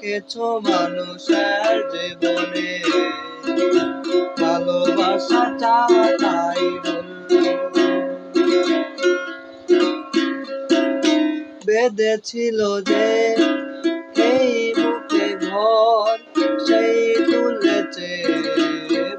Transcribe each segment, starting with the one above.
কিছু মানুষের জীবনে। ভালোবাসা চাওয়াটাই ভুল বেঁধেছিল যে এই বুকে ঘর, সেই তুলেছে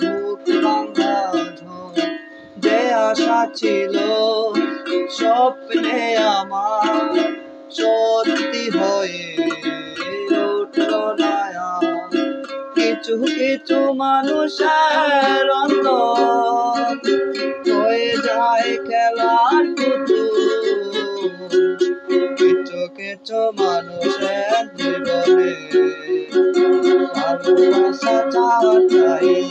বুক ভাঙা যে আশা ছিল স্বপ্নে আমার সত্যি হয়ে কিছু কিছু মানুষের অন্তর হয়ে যায় খেলার পুতুল কিছু কিছু মানুষের জীবনে ভালোবাসা চাওয়াটাই।